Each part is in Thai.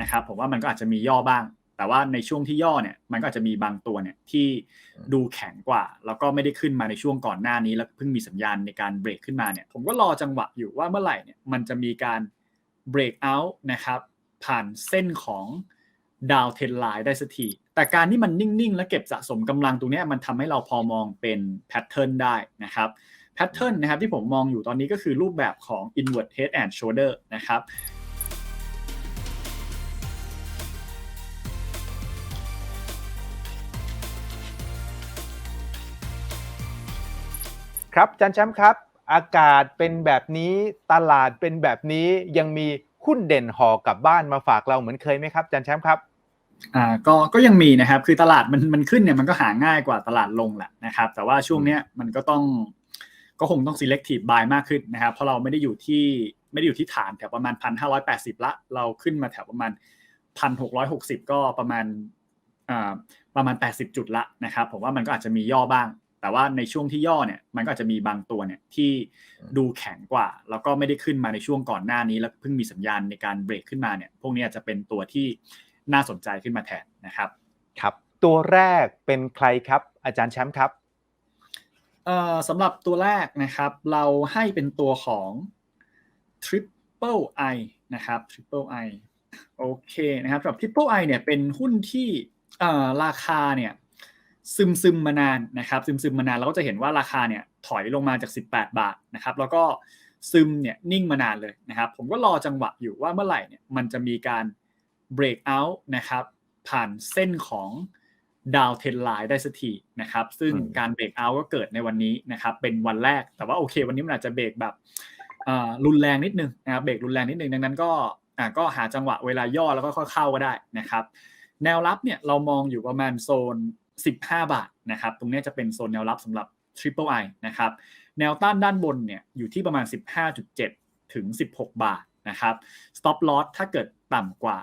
นะครับผมว่ามันก็อาจจะมีย่อบ้าง แต่ว่าในช่วงที่ย่อเนี่ยมันก็อาจจะมีบางตัวเนี่ยที่ดูแข็งกว่า แล้วก็ไม่ได้ขึ้นมาในช่วงก่อนหน้านี้ แล้วเพิ่งมีสัญญาณในการเบรกขึ้นมาเนี่ยผมก็รอจังหวะอยู่ว่าเมื่อไหร่เนี่ยมันจะมีการเบรกเอาท์นะครับผ่านเส้นของดาวเทนไลน์ได้สักที แต่การที่มันนิ่ง ๆ และเก็บสะสมกำลังตรงนี้มันทำให้เราพอมองเป็นแพทเทิร์นได้นะครับแพทเทิร์นนะครับที่ผมมองอยู่ตอนนี้ก็คือรูปแบบของ inward head and shoulder นะครับ ครับอาจันแชมป์ครับ อากาศเป็นแบบนี้ตลาดเป็นแบบนี้ยังมีหุ้นเด่นห่อกลับบ้านมาฝากเราเหมือนเคยไหมครับอาจันแชมป์ครับอ่าก็ก็ยังมีนะครับคือตลาดมันมันขึ้นเนี่ยมันก็หาง่ายกว่าตลาดลงแหละนะครับ แต่ว่าช่วงเนี้ยมันก็ต้องก็คงต้อง selective buy มากขึ้นนะครับ เพราะเราไม่ได้อยู่ที่ไม่ได้อยู่ที่ฐานแถวประมาณ 1,580 ละ เราขึ้นมาแถวประมาณ 1,660 ก็ประมาณอ่าประมาณ 80 จุดละนะครับ ผมว่ามันก็อาจจะมีย่อบ้าง แต่ว่าในช่วงที่ย่อเนี่ยมันก็อาจจะมีบางตัวเนี่ยที่ดูแข็งกว่า แล้วก็ไม่ได้ขึ้นมาในช่วงก่อนหน้านี้ แล้วเพิ่งมีสัญญาณในการเบรกขึ้นมาเนี่ยพวกนี้อาจจะเป็นตัวที่น่าสนใจขึ้นมาแทนนะครับครับ ตัวแรกเป็นใครครับ อาจารย์แชมป์ครับเอ่อสำหรับตัวแรกนะครับ เราให้เป็นตัวของ Triple I นะครับ Triple I โอเคนะครับสำหรับ Triple I เนี่ยเป็นหุ้นที่เอ่อราคาเนี่ย ซึมซึมมานานนะครับซึมซึมมานานเราก็จะเห็นว่าราคาเนี่ยถอยลงมาจาก 18 บาทนะครับแล้วก็ซึมเนี่ยนิ่งมานานเลยนะครับผมก็รอจังหวะอยู่ว่าเมื่อไหร่เนี่ยมันจะมีการ break out นะครับผ่านเส้นของดาวเทนไลน์ได้สักทีนะครับซึ่งอืมการ break out ก็เกิดในวันนี้นะครับเป็นวันแรกแต่ว่าโอเค วันนี้มันอาจจะเบรกแบบอ่ารุนแรงนิดนึงนะครับเบรกรุนแรงนิดนึงดังนั้นก็อ่าก็หาจังหวะเวลาย่อแล้วก็ค่อยเข้าก็ได้นะครับแนวรับเนี่ยเรามองอยู่ประมาณโซน 15 บาทนะครับ ตรงนี้จะเป็นโซนแนวรับสำหรับ Triple I นะครับ แนวต้านด้านบนเนี่ยอยู่ที่ประมาณ 15.7 ถึง 16 บาทนะครับ stop loss ถ้าเกิดต่ำกว่า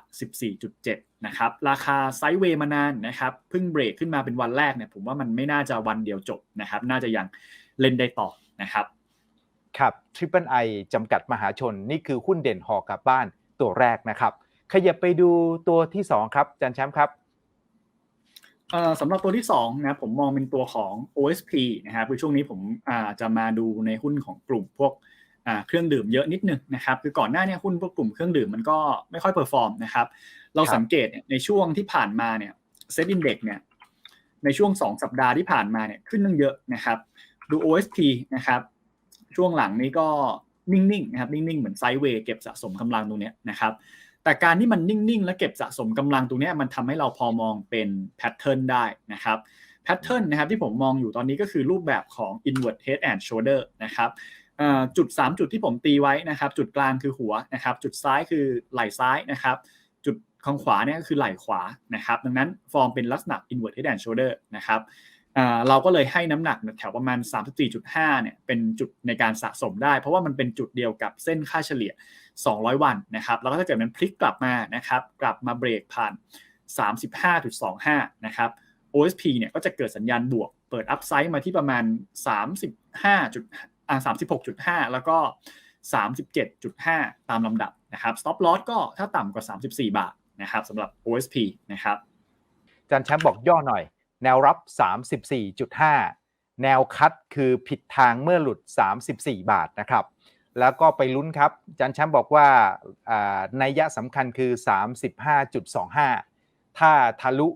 14.7 นะครับ ราคาไซด์เวย์มานานนะครับ เพิ่งเบรกขึ้นมาเป็นวันแรกเนี่ย ผมว่ามันไม่น่าจะวันเดียวจบนะครับ น่าจะยังเล่นได้ต่อนะครับครับ Triple I จำกัดมหาชน นี่คือหุ้นเด่นหอกลับบ้านตัวแรกนะครับ ขยับไปดูตัวที่ 2 ครับจารย์แชมป์ครับ สำหรับตัวที่2นะครับผมมองเป็นตัวของ OSP นะครับคือช่วงนี้ผมอ่าจะมาดูในหุ้นของกลุ่มพวกอ่าเครื่องดื่มเยอะนิดนึงนะครับคือก่อนหน้าเนี้หุ้นพวกกลุ่มเครื่องดื่มมันก็ไม่ค่อยเพอร์ฟอร์มนะครับเราครับสังเกตเนี่ยในช่วงที่ผ่านมาเนี่ยเซ็ตอินเด็กเนี่ยในช่วง 2 สัปดาห์ที่ผ่านมาเนี่ยขึ้นตั้งเยอะนะครับดู OSP นะครับช่วงหลังนี้ก็นิ่งๆนะครับนิ่งๆ เหมือนไซด์เวย์เก็บสะสมกำลังตรงเนี้ยนะครับ แต่การที่มันนิ่งๆ และเก็บสะสมกำลังตรงนี้มันทำให้เราพอมองเป็นแพทเทิร์นได้นะครับแพทเทิร์นนะครับที่ผมมองอยู่ตอนนี้ก็คือรูปแบบของ inward head and shoulder นะครับจุด 3 จุดที่ผมตีไว้นะครับ จุดกลางคือหัวนะครับ จุดซ้ายคือไหล่ซ้ายนะครับ จุดข้างขวาเนี่ยก็คือไหล่ขวานะครับ ดังนั้นฟอร์มเป็นลักษณะ inward head and shoulder นะครับ เราก็เลยให้น้ำหนักแถวประมาณ 34.5เนี่ยเป็นจุดในการสะสมได้ เพราะว่ามันเป็นจุดเดียวกับเส้นค่าเฉลี่ย 200 วันนะครับแล้วก็ถ้าเกิดมันพลิกกลับมานะครับกลับมาเบรกผ่าน 35.25 นะครับ OSP เนี่ยก็จะเกิดสัญญาณบวก เปิดอัพไซด์มาที่ประมาณ 35จุดอ่า36.5 แล้วก็ 37.5 ตามลำดับนะครับ stop loss ก็ถ้าต่ำกว่า 34 บาทนะครับสำหรับ OSP นะครับจารย์แชมป์บอกย่อหน่อย แนวรับ 34.5 แนวคัดคือผิดทางเมื่อหลุด 34 บาทนะครับ แล้วก็ไปลุ้นครับจารย์แชมป์บอกว่าอ่านัยยะสำคัญคือ 35.25 ถ้าทะลุ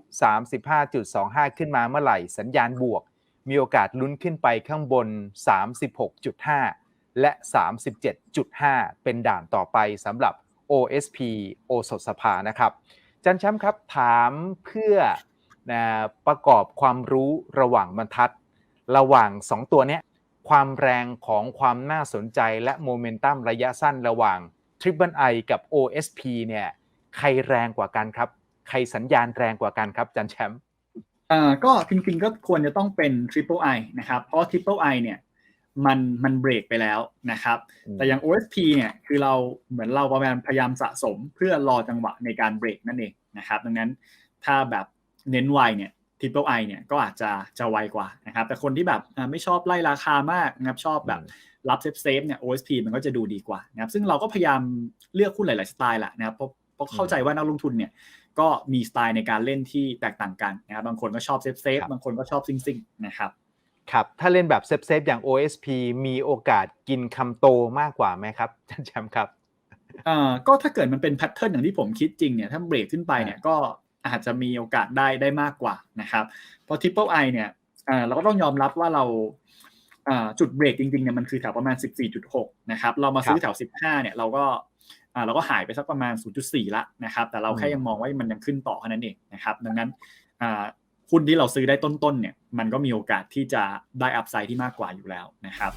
35.25 ขึ้นมาเมื่อไหร่สัญญาณบวก มีโอกาสลุ้นขึ้นไปข้างบน 36.5 และ 37.5 เป็นด่านต่อไปสำหรับ OSP โอสถสภานะครับจันแชมป์ครับถามเพื่อ นะประกอบความรู้ระหว่างบรรทัด ระหว่าง 2 ตัวเนี้ยความแรงของความน่าสนใจและโมเมนตัมระยะสั้นระหว่าง Triple I กับ OSP เนี่ยใครแรงกว่ากันครับ ใครสัญญาณแรงกว่ากันครับอาจันแชมป์อ่าก็จริงๆก็ควรจะต้องเป็น Triple I นะครับเพราะ Triple I เนี่ยมันมันเบรกไปแล้วนะครับอืมแต่อย่าง OSP เนี่ยคือเราเหมือนเราประมาณพยายามสะสมเพื่อรอจังหวะในการเบรกนั่นเองนะครับ ดังนั้นถ้าแบบ เน้นไวเนี่ย Triple I เนี่ยก็อาจจะจะไวกว่านะครับ แต่คนที่แบบอ่าไม่ชอบไล่ราคามากนะครับชอบแบบรับเซฟเซฟเนี่ย OSP มันก็จะดูดีกว่านะครับซึ่งเราก็พยายามเลือกหุ้นหลาย ๆ สไตล์แหละนะครับเพราะราะเข้าใจว่านักลงทุนเนี่ยก็มีสไตล์ในการเล่นที่แตกต่างกันนะครับบางคนก็ชอบเซฟเซฟครับบางคนก็ชอบซิงซิงนะครับครับถ้าเล่นแบบเซฟเซฟอย่าง OSP มีโอกาสกินคำโตมากกว่าไหมครับท่านแชมป์ครับอ่าก็ถ้าเกิดมันเป็นแพทเทิร์นอย่างที่ผมคิดจริงเนี่ยถ้าเบรกขึ้นไปเนี่ยก็ อาจจะมีโอกาสได้ได้มากกว่านะครับเพราะ Triple I เนี่ยอ่าเราก็ต้องยอมรับว่าเราอ่าจุดเบรกจริงๆเนี่ยมันคือแถวประมาณ 14.6 นะครับ เรามาซื้อแถว 15 เนี่ยเราก็อ่าเราก็หายไปสักประมาณ 0.4 ละนะครับ แต่เราแค่ยังมองว่ามันยังขึ้นต่อเท่านั้นเองนะครับ ดังนั้นอ่าหุ้นที่เราซื้อได้ต้นๆเนี่ยมันก็มีโอกาสที่จะได้อัพไซด์ที่มากกว่าอยู่แล้วนะครับ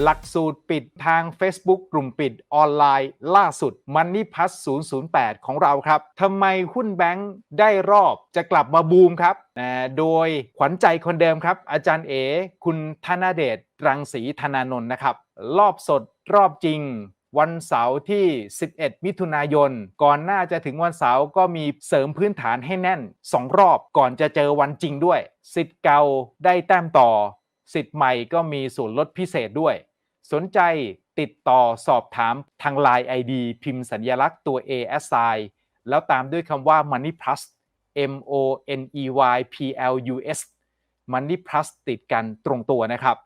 หลักสูตรปิดทาง Facebook กลุ่มปิดออนไลน์ ล่าสุด Money Plus 008 ของเราครับทำไมหุ้นแบงค์ได้รอบจะกลับมาบูมครับโดยขวัญใจคนเดิมครับ อาจารย์เอ คุณธนาเดชรังสีธนานนท์นะครับ รอบสดรอบจริงวันเสาร์ที่ 11 มิถุนายน ก่อนหน้าจะถึงวันเสาร์ก็มีเสริมพื้นฐานให้แน่น 2 รอบก่อนจะเจอวันจริงด้วยสิทธิ์เก่าได้แต้มต่อ สิทธิ์ใหม่ก็มีส่วนลดพิเศษด้วย สนใจติดต่อสอบถามทาง Line ID พิมพ์สัญลักษณ์ตัว A S I แล้วตามด้วยคำว่า Money Plus M O N E Y P L U S Money Plus ติดกันตรงตัวนะครับ